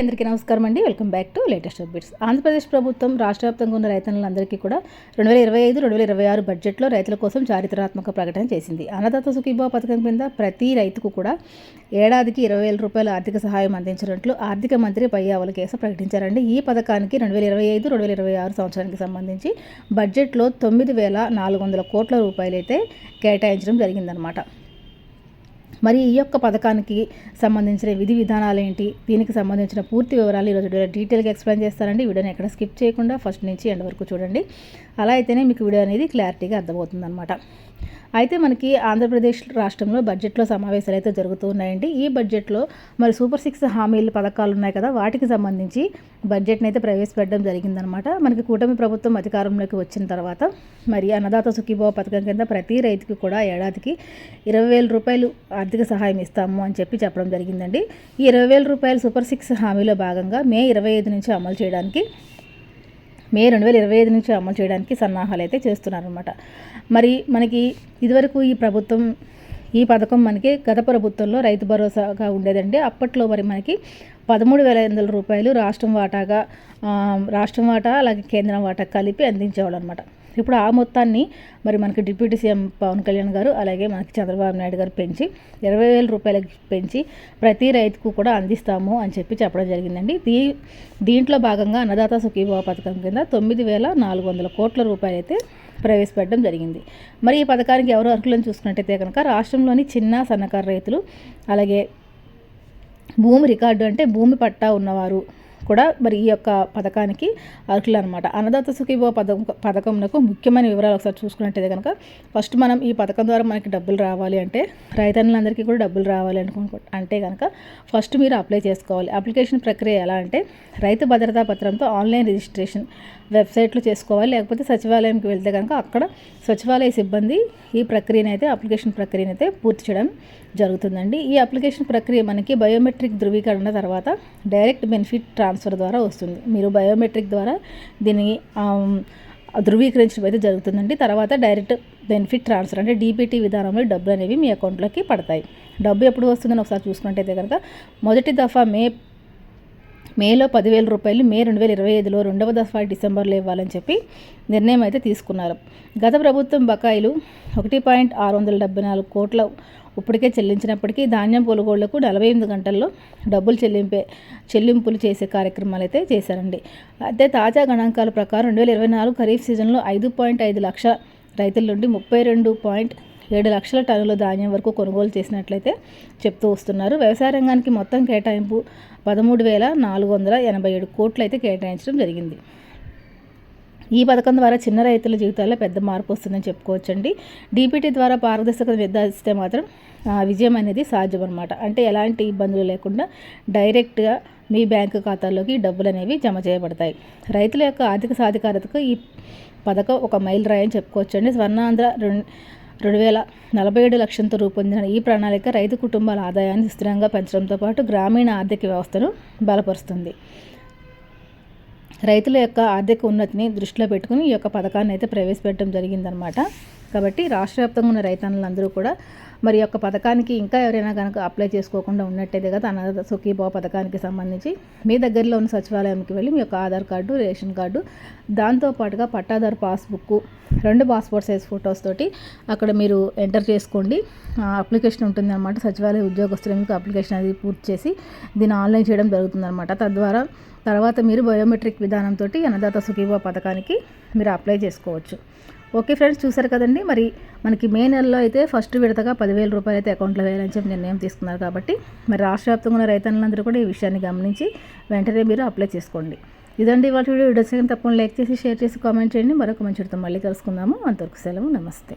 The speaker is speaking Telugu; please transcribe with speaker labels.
Speaker 1: అందరికీ నమస్కారం అండి. Welcome back to latest updates. Andhra Pradesh ప్రభుత్వం రాష్ట్ర వ్యాప్తంగా ఉన్న రైతన్నులందరికీ కూడా రెండు వేల ఇరవై ఐదు రెండు వేల ఇరవై ఆరు బడ్జెట్లో రైతుల కోసం చారిత్రాత్మక ప్రకటన చేసింది. అన్నదాత సుఖీభావ పథకం కింద ప్రతి రైతుకు కూడా ఏడాదికి ఇరవై వేల రూపాయల ఆర్థిక సహాయం అందించినట్లు ఆర్థిక మంత్రి పయ్యావల కేసు ప్రకటించారండి. ఈ పథకానికి రెండు వేల ఇరవై ఐదు రెండు వేల ఇరవై ఆరు సంవత్సరానికి సంబంధించి బడ్జెట్లో తొమ్మిది వేల నాలుగు వందల కోట్ల రూపాయలైతే కేటాయించడం జరిగిందనమాట మరి ఈ యొక్క పథకానికి సంబంధించిన విధి విధానాలు ఏంటి దీనికి సంబంధించిన పూర్తి వివరాలు ఈరోజు డీటెయిల్గా ఎక్స్ప్లెయిన్ చేస్తారండి వీడియోని ఎక్కడ స్కిప్ చేయకుండా ఫస్ట్ నుంచి ఎండ్ వరకు చూడండి. అలా అయితేనే మీకు వీడియో అనేది క్లారిటీగా అర్థమవుతుంది అనమాట అయితే మనకి ఆంధ్రప్రదేశ్ రాష్ట్రంలో బడ్జెట్లో సమావేశాలు అయితే జరుగుతూ ఉన్నాయండి. ఈ బడ్జెట్లో మరి సూపర్ సిక్స్ హామీలు పథకాలు ఉన్నాయి కదా వాటికి సంబంధించి బడ్జెట్ని అయితే ప్రవేశపెట్టడం జరిగిందనమాట మనకి కూటమి ప్రభుత్వం అధికారంలోకి వచ్చిన తర్వాత మరి అన్నదాత సుఖీభావ పథకం కింద ప్రతి రైతుకి కూడా ఏడాదికి ఇరవై వేల రూపాయలు ఆర్థిక ఆర్థిక సహాయం ఇస్తాము అని చెప్పి చెప్పడం జరిగిందండి. ఈ ఇరవై వేల రూపాయలు సూపర్ సిక్స్ హామీలో భాగంగా మే ఇరవై ఐదు నుంచి అమలు చేయడానికి మే రెండు వేల ఇరవై ఐదు నుంచి అమలు చేయడానికి సన్నాహాలు అయితే చేస్తున్నారనమాట మరి మనకి ఇదివరకు ఈ ప్రభుత్వం ఈ పథకం మనకి గత ప్రభుత్వంలో రైతు భరోసాగా ఉండేదండి. అప్పట్లో మరి మనకి పదమూడు వేల ఐదు వందల రూపాయలు రాష్ట్రం వాటాగా రాష్ట్రం వాటా అలాగే కేంద్రం వాటా కలిపి అందించేవాళ్ళు అనమాట ఇప్పుడు ఆ మొత్తాన్ని మరి మనకి డిప్యూటీ సీఎం పవన్ కళ్యాణ్ గారు అలాగే మనకి చంద్రబాబు నాయుడు గారు పెంచి ఇరవై వేల రూపాయలకి పెంచి ప్రతి రైతుకు కూడా అందిస్తాము అని చెప్పి చెప్పడం జరిగిందండి. దీ దీంట్లో భాగంగా అన్నదాత సుఖీభావ పథకం కింద తొమ్మిది వేల నాలుగు వందల కోట్ల రూపాయలు అయితే ప్రవేశపెట్టడం జరిగింది. మరి ఈ పథకానికి ఎవరు అర్హులను చూసుకున్నట్టయితే కనుక రాష్ట్రంలోని చిన్న సన్నకారు రైతులు అలాగే భూమి రికార్డు అంటే భూమి పట్టా ఉన్నవారు కూడా మరి ఈ యొక్క పథకానికి అర్హులు అనమాట అన్నదాత సుఖీభవ పథకం పథకంకు ముఖ్యమైన వివరాలు ఒకసారి చూసుకున్నట్టయితే కనుక ఫస్ట్ మనం ఈ పథకం ద్వారా మనకి డబ్బులు రావాలి అంటే రైతన్నులందరికీ కూడా డబ్బులు రావాలి అనుకో అంటే కనుక ఫస్ట్ మీరు అప్లై చేసుకోవాలి. అప్లికేషన్ ప్రక్రియ ఎలా అంటే రైతు భద్రతా పత్రంతో ఆన్లైన్ రిజిస్ట్రేషన్ వెబ్సైట్లో చేసుకోవాలి లేకపోతే సచివాలయంకి వెళ్తే కనుక అక్కడ సచివాలయ సిబ్బంది ఈ ప్రక్రియను అయితే అప్లికేషన్ ప్రక్రియను అయితే పూర్తి చేయడం జరుగుతుందండి. ఈ అప్లికేషన్ ప్రక్రియ మనకి బయోమెట్రిక్ ధృవీకరణ తర్వాత డైరెక్ట్ బెనిఫిట్ ట్రాన్స్ఫర్ ద్వారా వస్తుంది. మీరు బయోమెట్రిక్ ద్వారా దీన్ని ధృవీకరించడం అయితే జరుగుతుందండి. తర్వాత డైరెక్ట్ బెనిఫిట్ ట్రాన్స్ఫర్ అంటే డీపీటీ విధానంలో డబ్బులు అనేవి మీ అకౌంట్లోకి పడతాయి. డబ్బు ఎప్పుడు వస్తుందని ఒకసారి చూసుకున్నట్టయితే కనుక మొదటి దఫా మే మేలో పదివేల రూపాయలు మే రెండు వేల ఇరవై ఐదులో రెండవ దఫా డిసెంబర్లో ఇవ్వాలని చెప్పి నిర్ణయం అయితే తీసుకున్నారు. గత ప్రభుత్వం బకాయిలు ఒకటి పాయింట్ ఆరు వందల డెబ్బై నాలుగు కోట్ల ఇప్పటికే చెల్లించినప్పటికీ ధాన్యం కొనుగోళ్ళకు నలభై ఎనిమిది గంటల్లో డబ్బులు చెల్లింపే చెల్లింపులు చేసే కార్యక్రమాలు అయితే చేశారండి. అయితే తాజా గణాంకాల ప్రకారం రెండు వేల ఇరవై నాలుగు ఖరీఫ్ సీజన్లో ఐదు పాయింట్ ఐదు లక్ష రైతుల నుండి ముప్పై రెండు పాయింట్ ఏడు లక్షల టన్నుల ధాన్యం వరకు కొనుగోలు చేసినట్లయితే చెప్తూ వస్తున్నారు. వ్యవసాయ రంగానికి మొత్తం కేటాయింపు పదమూడు వేల నాలుగు వందల ఎనభై ఏడు కోట్లు అయితే కేటాయించడం జరిగింది. ఈ పథకం ద్వారా చిన్న రైతుల జీవితాల్లో పెద్ద మార్పు వస్తుందని చెప్పుకోవచ్చండి. డీపీటీ ద్వారా పారదర్శకత నిర్ధారిస్తే మాత్రం విజయం అనేది సాధ్యం అనమాట అంటే ఎలాంటి ఇబ్బందులు లేకుండా డైరెక్ట్గా మీ బ్యాంకు ఖాతాల్లోకి డబ్బులు అనేవి జమ చేయబడతాయి. రైతుల యొక్క ఆర్థిక సాధికారతకు ఈ పథకం ఒక మైల్ రాయని చెప్పుకోవచ్చండి. స్వర్ణాంధ్ర రెండు రెండు వేల నలభై ఏడు లక్షలతో రూపొందిన ఈ ప్రణాళిక రైతు కుటుంబాల ఆదాయాన్ని స్థిరంగా పెంచడంతో పాటు గ్రామీణ ఆర్థిక వ్యవస్థను బలపరుస్తుంది. రైతుల యొక్క ఆర్థిక ఉన్నతిని దృష్టిలో పెట్టుకుని ఈ యొక్క పథకాన్ని అయితే ప్రవేశపెట్టడం జరిగిందనమాట కాబట్టి రాష్ట్ర వ్యాప్తంగా ఉన్న రైతన్నులందరూ కూడా మరి యొక్క పథకానికి ఇంకా ఎవరైనా కనుక అప్లై చేసుకోకుండా ఉన్నట్టయితే కదా అన్నదాత సుఖీభావ పథకానికి సంబంధించి మీ దగ్గరలో ఉన్న సచివాలయంకి వెళ్ళి మీ యొక్క ఆధార్ కార్డు రేషన్ కార్డు దాంతోపాటుగా పట్టాదారు పాస్బుక్ రెండు పాస్పోర్ట్ సైజ్ ఫొటోస్ తోటి అక్కడ మీరు ఎంటర్ చేసుకోండి. అప్లికేషన్ ఉంటుంది అనమాట సచివాలయ ఉద్యోగస్తులు మీకు అప్లికేషన్ అది పూర్తి చేసి దీన్ని ఆన్లైన్ చేయడం జరుగుతుందన్నమాట. తద్వారా తర్వాత మీరు బయోమెట్రిక్ విధానంతో అన్నదాత సుఖీభావ పథకానికి మీరు అప్లై చేసుకోవచ్చు. ఓకే ఫ్రెండ్స్ చూసారు కదండి? మరి మనకి మే నెలలో అయితే ఫస్ట్ విడతగా పదివేల రూపాయలు అయితే అకౌంట్లో వేయాలని చెప్పి నిర్ణయం తీసుకున్నారు కాబట్టి మరి రాష్ట్ర వ్యాప్తంగా ఉన్న రైతన్నులందరూ కూడా ఈ విషయాన్ని గమనించి వెంటనే మీరు అప్లై చేసుకోండి. ఇదండి వాటి వీడియో. వీడియోస్ తప్పకుండా లైక్ చేసి షేర్ చేసి కామెంట్ చేయండి. మరొక మంచి మళ్ళీ కలుసుకుందాము. అంతవరకు సెలవు. నమస్తే.